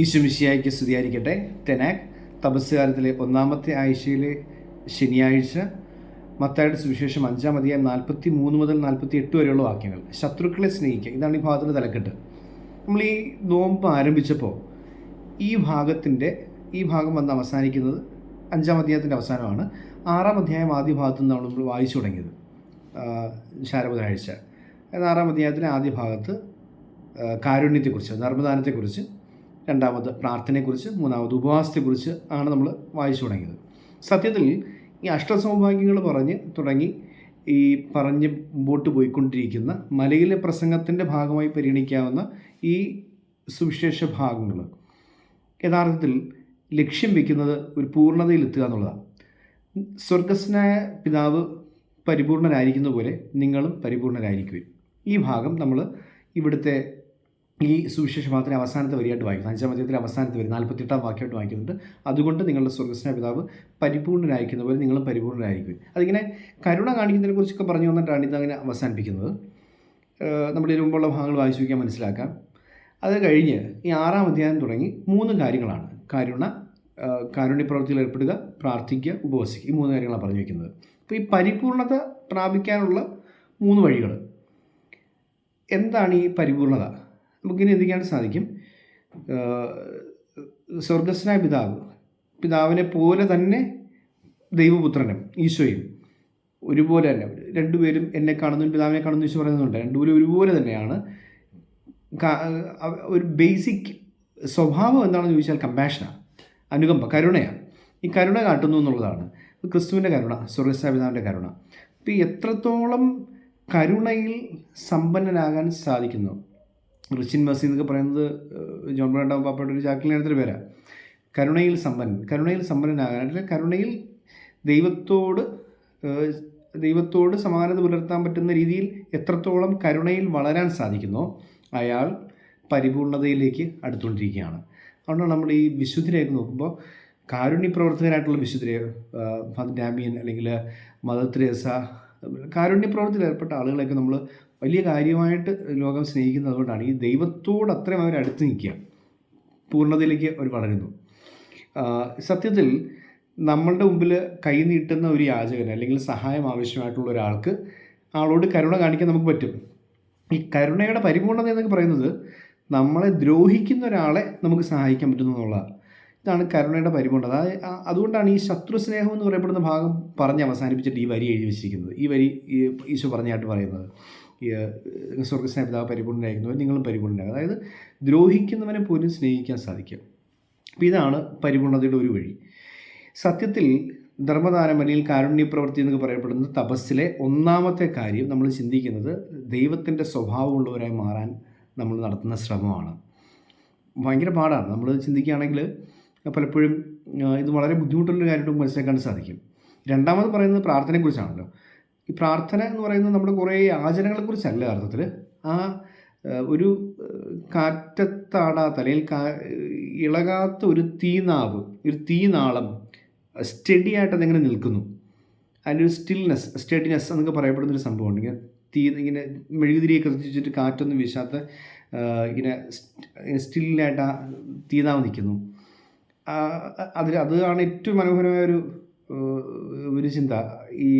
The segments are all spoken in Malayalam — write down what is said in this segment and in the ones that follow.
ഈശുമിശിയായിക്ക് സ്തുതിയായിരിക്കട്ടെ. ടെനാക് തപസ്സുകാലത്തിലെ ഒന്നാമത്തെ ആഴ്ചയിലെ ശനിയാഴ്ച മത്തായുടെ സുവിശേഷം അഞ്ചാം അധ്യായം നാൽപ്പത്തി മൂന്ന് മുതൽ നാൽപ്പത്തി എട്ട് വരെയുള്ള വാക്യങ്ങൾ. ശത്രുക്കളെ സ്നേഹിക്കുക. ഇതാണ് ഈ ഭാഗത്തിന്റെ തലക്കെട്ട്. നമ്മൾ ഈ നോമ്പ് ആരംഭിച്ചപ്പോൾ ഈ ഭാഗത്തിന്റെ ഈ ഭാഗം വന്ന് അവസാനിക്കുന്നത് അഞ്ചാം അധ്യായത്തിന്റെ അവസാനമാണ്. ആറാം അധ്യായം ആദ്യ ഭാഗത്തു നിന്നാണ് നമ്മൾ വായിച്ചു തുടങ്ങിയത്. ശാരബുധനാഴ്ച ആറാം അധ്യായത്തിലെ ആദ്യ ഭാഗത്ത് കാരുണ്യത്തെക്കുറിച്ച് നർമ്മദാനത്തെക്കുറിച്ച് രണ്ടാമത് പ്രാർത്ഥനയെക്കുറിച്ച് മൂന്നാമത് ഉപവാസത്തെക്കുറിച്ച് ആണ് നമ്മൾ വായിച്ചു തുടങ്ങിയത്. സത്യത്തിൽ ഈ അഷ്ടസൗഭാഗ്യങ്ങൾ പറഞ്ഞ് തുടങ്ങി ഈ പറഞ്ഞ് മുമ്പോട്ട് പോയിക്കൊണ്ടിരിക്കുന്ന മലയിലെ പ്രസംഗത്തിന്റെ ഭാഗമായി പരിഗണിക്കാവുന്ന ഈ സുവിശേഷ ഭാഗങ്ങൾ യഥാർത്ഥത്തിൽ ലക്ഷ്യം വയ്ക്കുന്നത് ഒരു പൂർണതയിലെത്തുക എന്നുള്ളതാണ്. സ്വർഗസ്നായ പിതാവ് പരിപൂർണനായിരിക്കുന്ന പോലെ നിങ്ങളും പരിപൂർണരായിരിക്കും ഈ ഭാഗം നമ്മൾ ഇവിടുത്തെ ഈ സുവിശേഷം മാത്രമേ അവസാനത്തെ വരിയായിട്ട് വായിക്കുന്നു അഞ്ചാം അധ്യായത്തിലെ അവസാനത്തെ വരി നാൽപ്പത്തെട്ടാം വാക്യമായിട്ട് വായിക്കുന്നുണ്ട് അതുകൊണ്ട് നിങ്ങളുടെ സ്വർഗസ്ന പിതാവ് പരിപൂർണനായിരിക്കുന്ന പോലെ നിങ്ങളും പരിപൂർണനായിരിക്കും അതിങ്ങനെ കരുണ കാണിക്കുന്നതിനെ കുറിച്ചൊക്കെ പറഞ്ഞു വന്നിട്ടാണ് ഇതങ്ങനെ അവസാനിപ്പിക്കുന്നത്. നമ്മൾ ഇതിനു മുമ്പുള്ള ഭാഗങ്ങൾ വായിച്ചു വയ്ക്കാൻ മനസ്സിലാക്കാം. അത് കഴിഞ്ഞ് ഈ ആറാം അധ്യായം തുടങ്ങി മൂന്ന് കാര്യങ്ങളാണ്. കരുണ കാരുണ്യ പ്രവൃത്തിയിൽ ഏർപ്പെടുക പ്രാർത്ഥിക്കുക ഉപവസിക്കുക. ഈ മൂന്ന് കാര്യങ്ങളാണ് പറഞ്ഞു വയ്ക്കുന്നത് അപ്പോൾ ഈ പരിപൂർണത പ്രാപിക്കാനുള്ള മൂന്ന് വഴികൾ. എന്താണ് ഈ പരിപൂർണത? നമുക്കിനി എന്തിക്കാൻ സാധിക്കും? സ്വർഗസ്നായ പിതാവ് പിതാവിനെ പോലെ തന്നെ ദൈവപുത്രനും ഈശോയും ഒരുപോലെ തന്നെ. രണ്ടുപേരും എന്നെ കാണുന്നു പിതാവിനെ കാണുന്നു ഈശോ പറയുന്നുണ്ട്. രണ്ടുപേരും ഒരുപോലെ തന്നെയാണ്. ഒരു ബേസിക് സ്വഭാവം എന്താണെന്ന് ചോദിച്ചാൽ കമ്പാഷനാണ് അനുകമ്പ കരുണയാണ് ഈ കരുണ കാട്ടുന്നു എന്നുള്ളതാണ്. ക്രിസ്തുവിന്റെ കരുണ സ്വർഗസ്ഥാപിതാവിന്റെ കരുണ. അപ്പോൾ എത്രത്തോളം കരുണയിൽ സമ്പന്നനാകാൻ സാധിക്കുന്നു? റിച്ചിൻ മസി എന്നൊക്കെ പറയുന്നത് ജോൺ ബ്രാൻഡ് പാപ്പയുടെ ഒരു ചാക്കിലിനടുത്തൊരു പേരാ. കരുണയിൽ സമ്പന്നൻ. കരുണയിൽ സമ്പന്നനാകാനായിട്ട് കരുണയിൽ ദൈവത്തോട് ദൈവത്തോട് സമാനത പുലർത്താൻ പറ്റുന്ന രീതിയിൽ എത്രത്തോളം കരുണയിൽ വളരാൻ സാധിക്കുന്നോ അയാൾ പരിപൂർണതയിലേക്ക് അടുത്തുകൊണ്ടിരിക്കുകയാണ്. അതുകൊണ്ടാണ് നമ്മൾ ഈ വിശുദ്ധരെയൊക്കെ നോക്കുമ്പോൾ കാരുണ്യ പ്രവർത്തകരായിട്ടുള്ള വിശുദ്ധരെ ഫാദർ ഡാമിയൻ അല്ലെങ്കിൽ മദർ തെരേസ കാരുണ്യ പ്രവർത്തിയിൽ ഏർപ്പെട്ട ആളുകളെയൊക്കെ നമ്മൾ വലിയ കാര്യമായിട്ട് ലോകം സ്നേഹിക്കുന്നത് അതുകൊണ്ടാണ്. ഈ ദൈവത്തോട് അത്രയും അവർ അടുത്ത് നിൽക്കുക. പൂർണതയിലേക്ക് അവർ വളരുന്നു. സത്യത്തിൽ നമ്മളുടെ മുമ്പിൽ കൈ നീട്ടുന്ന ഒരു യാചകന് അല്ലെങ്കിൽ സഹായം ആവശ്യമായിട്ടുള്ള ഒരാൾക്ക് ആളോട് കരുണ കാണിക്കാൻ നമുക്ക് പറ്റും. ഈ കരുണയുടെ പരിപൂർണത എന്നൊക്കെ പറയുന്നത് നമ്മളെ ദ്രോഹിക്കുന്ന ഒരാളെ നമുക്ക് സഹായിക്കാൻ പറ്റുന്നു എന്നുള്ളതാണ്. ഇതാണ് കരുണയുടെ പരിപൂർണത. അതുകൊണ്ടാണ് ഈ ശത്രു സ്നേഹം എന്ന് പറയപ്പെടുന്ന ഭാഗം പറഞ്ഞ് അവസാനിപ്പിച്ചിട്ട് ഈ വരി എഴുതി വെച്ചിരിക്കുന്നത്. ഈ വരി ഈശോ പറഞ്ഞായിട്ട് പറയുന്നത്. സ്വർഗസ്നേഹ പിതാവ് പരിപൂർണനായിരിക്കുന്നവർ നിങ്ങളും പരിപൂർണനാകും അതായത് ദ്രോഹിക്കുന്നവനെ പോലും സ്നേഹിക്കാൻ സാധിക്കും. അപ്പോൾ ഇതാണ് പരിപൂർണതയുടെ ഒരു വഴി. സത്യത്തിൽ ധർമ്മദാനം അല്ലെങ്കിൽ കാരുണ്യ പ്രവൃത്തി എന്നൊക്കെ പറയപ്പെടുന്ന തപസ്സിലെ ഒന്നാമത്തെ കാര്യം നമ്മൾ ചിന്തിക്കുന്നത് ദൈവത്തിന്റെ സ്വഭാവമുള്ളവരായി മാറാൻ നമ്മൾ നടത്തുന്ന ശ്രമമാണ്. ഭയങ്കര പാടാണ്. നമ്മൾ ചിന്തിക്കുകയാണെങ്കിൽ പലപ്പോഴും ഇത് വളരെ ബുദ്ധിമുട്ടുള്ള കാര്യമായിട്ട് മനസ്സിലാക്കാൻ സാധിക്കും. രണ്ടാമത് പറയുന്നത് പ്രാർത്ഥനയെക്കുറിച്ചാണല്ലോ. ഈ പ്രാർത്ഥന എന്ന് പറയുന്നത് നമ്മുടെ കുറേ ആചരണങ്ങളെക്കുറിച്ചല്ല അർത്ഥത്തിൽ ആ ഒരു കാറ്റത്താടാത്ത അല്ലെങ്കിൽ ഇളകാത്ത ഒരു തീനാവ് ഒരു തീനാളം സ്റ്റഡി ആയിട്ട് അതെങ്ങനെ നിൽക്കുന്നു. അതിന്റെ ഒരു സ്റ്റിൽനെസ് സ്റ്റഡിനെസ് എന്നൊക്കെ പറയപ്പെടുന്ന ഒരു സംഭവമാണ് ഇങ്ങനെ തീ ഇങ്ങനെ മെഴുകുതിരിയെ കത്തിച്ചിട്ട് കാറ്റൊന്നും വീശാത്ത ഇങ്ങനെ സ്റ്റില്ലായിട്ട് ആ തീനാവ് നിൽക്കുന്നു. അതിൽ അതാണ് ഏറ്റവും മനോഹരമായ ഒരു ഒരു ചിന്ത. ഈ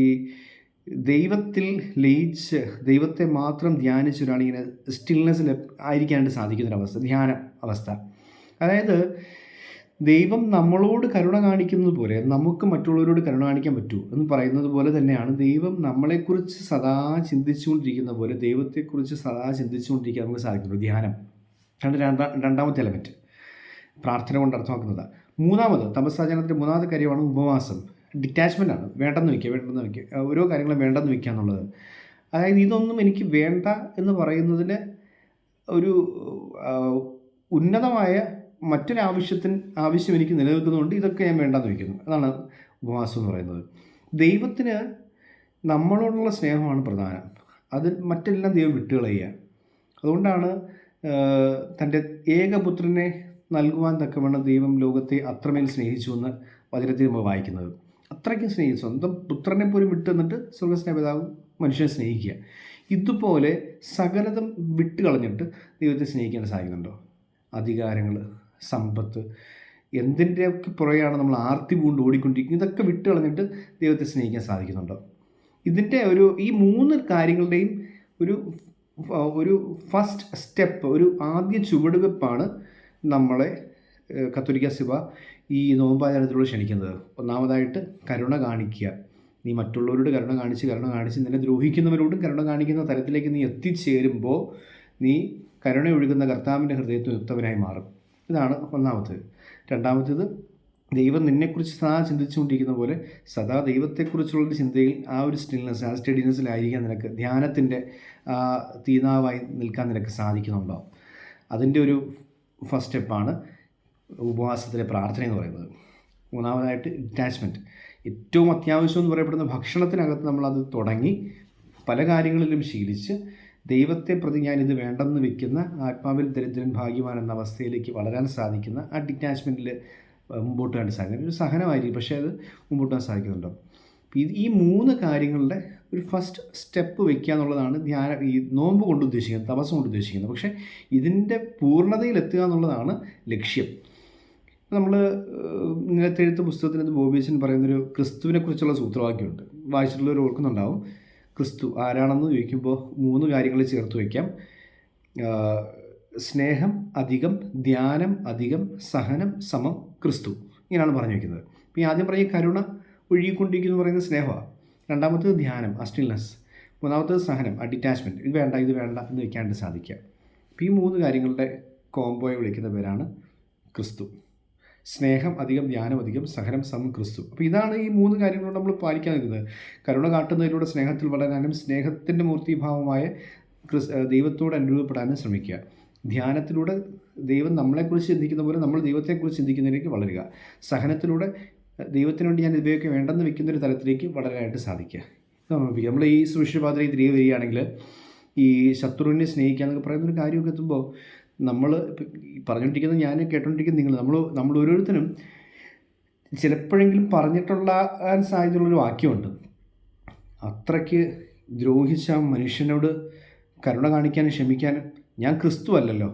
ദൈവത്തിൽ ലയിച്ച് ദൈവത്തെ മാത്രം ധ്യാനിച്ചൊരാണ് ഇങ്ങനെ സ്റ്റിൽനെസ്സിൽ ആയിരിക്കാനായിട്ട് സാധിക്കുന്നൊരവസ്ഥ ധ്യാന അവസ്ഥ. അതായത് ദൈവം നമ്മളോട് കരുണ കാണിക്കുന്നത് പോലെ നമുക്ക് മറ്റുള്ളവരോട് കരുണ കാണിക്കാൻ പറ്റൂ എന്ന് പറയുന്നത് പോലെ തന്നെയാണ് ദൈവം നമ്മളെക്കുറിച്ച് സദാ ചിന്തിച്ചുകൊണ്ടിരിക്കുന്ന പോലെ ദൈവത്തെക്കുറിച്ച് സദാ ചിന്തിച്ചുകൊണ്ടിരിക്കാൻ നമുക്ക് സാധിക്കുന്നു ധ്യാനം. രണ്ട് രണ്ടാം രണ്ടാമത്തെ എലമെന്റ് പ്രാർത്ഥന കൊണ്ട് അർത്ഥമാക്കുന്നത്. മൂന്നാമത് തപസ്സാചരണത്തിന്റെ മൂന്നാമത്തെ കാര്യമാണ് ഉപവാസം. ഡിറ്റാച്ച്മെന്റ് ആണ്. വേണ്ടെന്ന് വയ്ക്കുക വേണ്ടെന്ന് വയ്ക്കുക. ഓരോ കാര്യങ്ങളും വേണ്ടെന്ന് വയ്ക്കുക എന്നുള്ളത്. അതായത് ഇതൊന്നും എനിക്ക് വേണ്ട എന്ന് പറയുന്നതിന് ഒരു ഉന്നതമായ മറ്റൊരാവശ്യത്തിന് ആവശ്യം എനിക്ക് നിലനിൽക്കുന്നതുകൊണ്ട് ഇതൊക്കെ ഞാൻ വേണ്ടെന്ന് വയ്ക്കുന്നു. അതാണ് ഉപവാസം എന്ന് പറയുന്നത്. ദൈവത്തിന് നമ്മളോടുള്ള സ്നേഹമാണ് പ്രധാനം. അത് മറ്റെല്ലാം ദൈവം വിട്ടുകളയുക. അതുകൊണ്ടാണ് തന്റെ ഏകപുത്രനെ നൽകുവാൻ തക്കവണ്ണം ദൈവം ലോകത്തെ അത്രമേൽ സ്നേഹിച്ചു എന്ന് വചനത്തിൽ നമ്മൾ വായിക്കുന്നത്. അത്രയ്ക്കും സ്നേഹിച്ചു സ്വന്തം പുത്രനെ പോലും വിട്ടുതന്നിട്ട് സ്വർഗസ്നേഹ പിതാവ് മനുഷ്യനെ സ്നേഹിക്കുക. ഇതുപോലെ സകലതും വിട്ട് കളഞ്ഞിട്ട് ദൈവത്തെ സ്നേഹിക്കാൻ സാധിക്കുന്നുണ്ടോ? അധികാരങ്ങൾ സമ്പത്ത് എന്തിന്റെയൊക്കെ പുറകെയാണ് നമ്മൾ ആർത്തി പൂണ്ട് ഓടിക്കൊണ്ടിരിക്കുന്നത്. ഇതൊക്കെ വിട്ട് കളഞ്ഞിട്ട് ദൈവത്തെ സ്നേഹിക്കാൻ സാധിക്കുന്നുണ്ടോ? ഇതിന്റെ ഒരു ഈ മൂന്ന് കാര്യങ്ങളുടെയും ഒരു ഒരു ഫസ്റ്റ് സ്റ്റെപ്പ് ഒരു ആദ്യ ചുവടുവെപ്പാണ് നമ്മളെ കത്തോലിക്ക സഭ ഈ നോമ്പാചരണത്തിലൂടെ ക്ഷണിക്കുന്നത്. ഒന്നാമതായിട്ട് കരുണ കാണിക്കുക. നീ മറ്റുള്ളവരോട് കരുണ കാണിച്ച് കരുണ കാണിച്ച് നിന്നെ ദ്രോഹിക്കുന്നവരോടും കരുണ കാണിക്കുന്ന തരത്തിലേക്ക് നീ എത്തിച്ചേരുമ്പോൾ നീ കരുണ ഒഴുകുന്ന കർത്താവിന്റെ ഹൃദയത്തിൽ ഉത്തവനായി മാറും. ഇതാണ് ഒന്നാമത്തേത്. രണ്ടാമത്തേത് ദൈവം നിന്നെക്കുറിച്ച് സദാ ചിന്തിച്ചുകൊണ്ടിരിക്കുന്ന പോലെ സദാ ദൈവത്തെക്കുറിച്ചുള്ള ചിന്തയിൽ ആ ഒരു സ്റ്റിൽനെസ് ആ സ്റ്റഡിനെസ്സിലായിരിക്കാൻ നിനക്ക് ധ്യാനത്തിന്റെ തീനാവായി നിൽക്കാൻ നിനക്ക് സാധിക്കുന്നുണ്ടോ അതിന്റെ ഒരു ഫസ്റ്റ് സ്റ്റെപ്പാണ് ഉപവാസത്തിലെ പ്രാർത്ഥന എന്ന് പറയുന്നത്. മൂന്നാമതായിട്ട് ഡിറ്റാച്ച്മെന്റ് ഏറ്റവും അത്യാവശ്യം എന്ന് പറയപ്പെടുന്ന ഭക്ഷണത്തിനകത്ത് നമ്മളത് തുടങ്ങി പല കാര്യങ്ങളിലും ശീലിച്ച് ദൈവത്തെ പ്രതി ഞാനിത് വേണ്ടെന്ന് വെക്കുന്ന ആത്മാവിൽ ദരിദ്രൻ ഭാഗ്യവാൻ എന്ന അവസ്ഥയിലേക്ക് വളരാൻ സാധിക്കുന്ന ആ ഡിറ്റാച്ച്മെന്റിൽ മുമ്പോട്ട് കാണാൻ സാധിക്കും ഒരു സഹനമായിരിക്കും പക്ഷേ അത് മുമ്പോട്ട് പോകാൻ സാധിക്കുന്നുണ്ടോ? ഈ മൂന്ന് കാര്യങ്ങളുടെ ഒരു ഫസ്റ്റ് സ്റ്റെപ്പ് വെക്കുക എന്നുള്ളതാണ് ധ്യാന ഈ നോമ്പ് കൊണ്ട് ഉദ്ദേശിക്കുന്നത് തപസ് കൊണ്ട് ഉദ്ദേശിക്കുന്നത്. പക്ഷേ ഇതിന്റെ പൂർണതയിലെത്തുക എന്നുള്ളതാണ് ലക്ഷ്യം. നമ്മൾ നിലത്തെഴുത്ത് പുസ്തകത്തിനകത്ത് ബോബീച്ചൻ പറയുന്നൊരു ക്രിസ്തുവിനെ കുറിച്ചുള്ള സൂത്രവാക്യമുണ്ട്. വായിച്ചിട്ടുള്ളവർ ഓർക്കുന്നുണ്ടാവും. ക്രിസ്തു ആരാണെന്ന് ചോദിക്കുമ്പോൾ മൂന്ന് കാര്യങ്ങൾ ചേർത്ത് വയ്ക്കാം. സ്നേഹം അധികം ധ്യാനം അധികം സഹനം സമം ക്രിസ്തു. ഇങ്ങനെയാണ് പറഞ്ഞു വയ്ക്കുന്നത്. അപ്പോൾ ഈ ആദ്യം പറഞ്ഞ കരുണ ഒഴുകിക്കൊണ്ടിരിക്കുന്നു പറയുന്നത് സ്നേഹമാണ്. രണ്ടാമത്തത് ധ്യാനം അസ്റ്റിൽനെസ് മൂന്നാമത്തത് സഹനം ആ ഡിറ്റാച്ച്മെന്റ് ഇത് വേണ്ട ഇത് വേണ്ട എന്ന് വയ്ക്കാണ്ട് സാധിക്കുക. അപ്പോൾ ഈ മൂന്ന് കാര്യങ്ങളുടെ കോംബോയെ വിളിക്കുന്ന പേരാണ് ക്രിസ്തു. സ്നേഹം അധികം ധ്യാനം അധികം സഹനം സമം ക്രിസ്തു. അപ്പോൾ ഇതാണ് ഈ മൂന്ന് കാര്യങ്ങളോട് നമ്മൾ പാലിക്കാൻ നിൽക്കുന്നത്. കരുണ കാട്ടുന്നതിലൂടെ സ്നേഹത്തിൽ വളരാനും സ്നേഹത്തിന്റെ മൂർത്തിഭാവമായ ക്രിസ് ദൈവത്തോട് അനുരൂപപ്പെടാനും ശ്രമിക്കുക. ധ്യാനത്തിലൂടെ ദൈവം നമ്മളെക്കുറിച്ച് ചിന്തിക്കുന്ന പോലെ നമ്മൾ ദൈവത്തെക്കുറിച്ച് ചിന്തിക്കുന്നതിലേക്ക് വളരുക. സഹനത്തിലൂടെ ദൈവത്തിന് വേണ്ടി ഞാൻ ഇവയൊക്കെ വേണ്ടെന്ന് വെക്കുന്ന ഒരു തലത്തിലേക്ക് വളരാനായിട്ട് സാധിക്കുക. നമ്മൾ ഈ സുവിശേഷപാതയിൽ തിരികെ വരികയാണെങ്കിൽ ഈ ശത്രുവിനെ സ്നേഹിക്കുക എന്നൊക്കെ പറയുന്നൊരു കാര്യമൊക്കെ എത്തുമ്പോൾ നമ്മൾ പറഞ്ഞുകൊണ്ടിരിക്കുന്നത് ഞാൻ കേട്ടോണ്ടിരിക്കുന്ന നിങ്ങൾ നമ്മൾ നമ്മൾ ഓരോരുത്തരും ചിലപ്പോഴെങ്കിലും പറഞ്ഞിട്ടുള്ള സാധ്യതയുള്ളൊരു വാക്യമുണ്ട്. അത്രയ്ക്ക് ദ്രോഹിച്ച മനുഷ്യനോട് കരുണ കാണിക്കാനും ക്ഷമിക്കാനും ഞാൻ ക്രിസ്തു അല്ലല്ലോ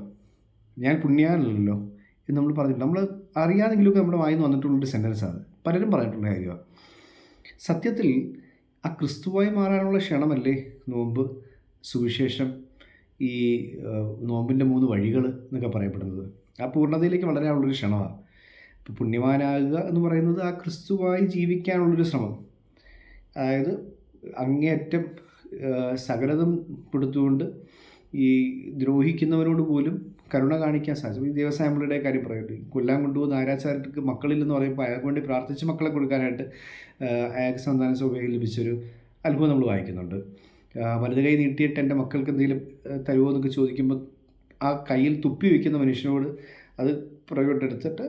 ഞാൻ പുണ്യാനല്ലല്ലോ എന്ന് നമ്മൾ പറഞ്ഞിട്ടുണ്ട്. നമ്മൾ അറിയാതെങ്കിലുമൊക്കെ നമ്മുടെ വായിന്ന് വന്നിട്ടുള്ളൊരു സെന്റൻസാണ് പലരും പറഞ്ഞിട്ടുള്ള കാര്യമാണ് സത്യത്തിൽ ആ ക്രിസ്തുവായി മാറാനുള്ള ക്ഷണമല്ലേ നോമ്പ് സുവിശേഷം ഈ നോമ്പിന്റെ മൂന്ന് വഴികൾ എന്നൊക്കെ പറയപ്പെടുന്നത്. ആ പൂർണതയിലേക്ക് വളരാനുള്ളൊരു ക്ഷണമാണ് ഇപ്പോൾ പുണ്യവാനാകുക എന്ന് പറയുന്നത് ആ ക്രിസ്തുവായി ജീവിക്കാനുള്ളൊരു ശ്രമം. അതായത് അങ്ങേയറ്റം സകലതും കൊടുത്തുകൊണ്ട് ഈ ദ്രോഹിക്കുന്നവരോട് പോലും കരുണ കാണിക്കാൻ സാധിച്ചു. ഈ ദേവസാമ്പിളുടെ കാര്യം പറയട്ടെ കൊല്ലാൻ കൊണ്ടുപോകുന്ന ആരാച്ചാർക്ക് മക്കളില്ലെന്ന് പറയുമ്പോൾ അയാൾക്ക് വേണ്ടി പ്രാർത്ഥിച്ച് മക്കളെ കൊടുക്കാനായിട്ട് അയാൾക്ക് സന്താന സൗകര്യം ലഭിച്ചൊരു അത്ഭുതം നമ്മൾ വായിക്കുന്നുണ്ട്. വലത് കൈ നീട്ടിയിട്ട് എന്റെ മക്കൾക്ക് എന്തെങ്കിലും തരുമോ എന്നൊക്കെ ചോദിക്കുമ്പോൾ ആ കയ്യിൽ തുപ്പി വയ്ക്കുന്ന മനുഷ്യനോട് അത് പുറകോട്ടെടുത്തിട്ട്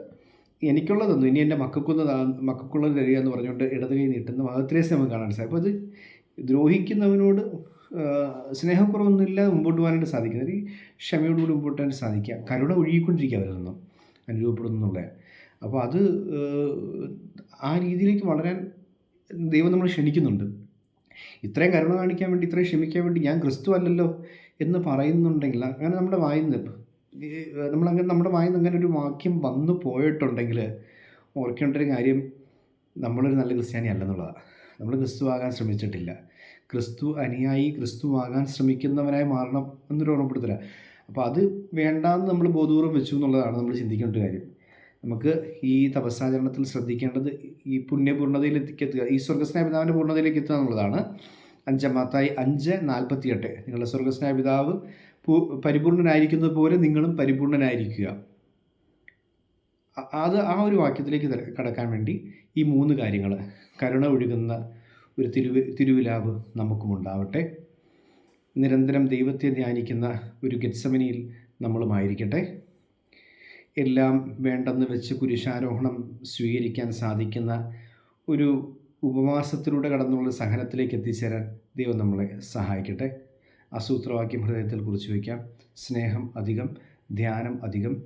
എനിക്കുള്ളതൊന്നും ഇനി എന്റെ മക്കൾക്കൊന്ന് മക്കൾക്കുള്ളത് തരിക എന്ന് പറഞ്ഞുകൊണ്ട് ഇടത് കൈ നീട്ടുന്ന മഹത്രേസ് നമുക്ക് കാണാൻ സാധിക്കും. അപ്പോൾ അത് ദ്രോഹിക്കുന്നവനോട് സ്നേഹക്കുറവൊന്നുമില്ലാതെ മുമ്പോട്ട് പോകാനായിട്ട് സാധിക്കുന്നത് ഈ ക്ഷമയോടുകൂടി മുമ്പോട്ട് പോകാൻ സാധിക്കുക. കരുണ ഒഴുകിക്കൊണ്ടിരിക്കുക അവരിൽ നിന്നും അനുഭവപ്പെടുന്നു അപ്പോൾ അത് ആ രീതിയിലേക്ക് വളരാൻ ദൈവം നമ്മൾ ക്ഷണിക്കുന്നുണ്ട്. ഇത്രയും കരുണ കാണിക്കാൻ വേണ്ടി ഇത്രയും ക്ഷമിക്കാൻ വേണ്ടി ഞാൻ ക്രിസ്തു അല്ലല്ലോ എന്ന് പറയുന്നുണ്ടെങ്കിൽ അങ്ങനെ നമ്മുടെ വായിന്ന് നമ്മളങ്ങനെ നമ്മുടെ വായിന്ന് അങ്ങനെ ഒരു വാക്യം വന്നു പോയിട്ടുണ്ടെങ്കിൽ ഓർക്കേണ്ട ഒരു കാര്യം നമ്മളൊരു നല്ല ക്രിസ്ത്യാനി അല്ലെന്നുള്ളതാണ് നമ്മൾ ക്രിസ്തു ആകാൻ ശ്രമിച്ചിട്ടില്ല. ക്രിസ്തു അനുയായി ക്രിസ്തു ആകാൻ ശ്രമിക്കുന്നവനായി മാറണം എന്നൊരു ഓർമ്മപ്പെടുത്തല. അപ്പോൾ അത് വേണ്ടാന്ന് നമ്മൾ ബോധപൂർവം വെച്ചു എന്നുള്ളതാണ് നമ്മൾ ചിന്തിക്കേണ്ട കാര്യം. നമുക്ക് ഈ തപസ്സാചരണത്തിൽ ശ്രദ്ധിക്കേണ്ടത് ഈ പുണ്യപൂർണതയിലേക്ക് എത്തുക ഈ സ്വർഗസ്നായ പിതാവിന്റെ പൂർണതയിലേക്ക് എത്തുക എന്നുള്ളതാണ് അഞ്ചാമത്തായി അഞ്ച് നാൽപ്പത്തിയെട്ട്. നിങ്ങളുടെ സ്വർഗസ്നായ പിതാവ് പരിപൂർണനായിരിക്കുന്നത് പോലെ നിങ്ങളും പരിപൂർണനായിരിക്കുക. അത് ആ ഒരു വാക്യത്തിലേക്ക് കടക്കാൻ വേണ്ടി ഈ മൂന്ന് കാര്യങ്ങൾ കരുണ ഒഴുകുന്ന ഒരു തിരുവ് തിരുവിലാവ് നമുക്കും ഉണ്ടാവട്ടെ. നിരന്തരം ദൈവത്തെ ധ്യാനിക്കുന്ന ഒരു ഗത്സമനിയിൽ നമ്മളുമായിരിക്കട്ടെ. എല്ലാം വേണ്ടെന്ന് വെച്ച് കുരിശാരോഹണം സ്വീകരിക്കാൻ സാധിക്കുന്ന ഒരു ഉപവാസത്തിലൂടെ കടന്നുള്ള സഹനത്തിലേക്ക് എത്തിച്ചേരാൻ ദൈവം നമ്മളെ സഹായിക്കട്ടെ. അസൂത്രവാക്യം ഹൃദയത്തിൽ കുറിച്ച് വയ്ക്കാം. സ്നേഹം അധികം ധ്യാനം അധികം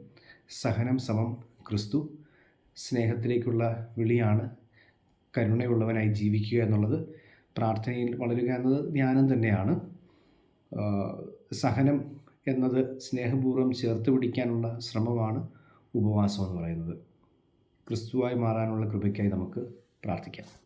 സഹനം സമം ക്രിസ്തു. സ്നേഹത്തിലേക്കുള്ള വിളിയാണ് കരുണയുള്ളവനായി ജീവിക്കുക എന്നുള്ളത്. പ്രാർത്ഥനയിൽ വളരുക എന്നത് ധ്യാനം തന്നെയാണ്. സഹനം എന്നത് സ്നേഹപൂർവം ചേർത്ത് പിടിക്കാനുള്ള ശ്രമമാണ് ഉപവാസം എന്ന് പറയുന്നത്. ക്രിസ്തുവായി മാറാനുള്ള കൃപയ്ക്കായി നമുക്ക് പ്രാർത്ഥിക്കാം.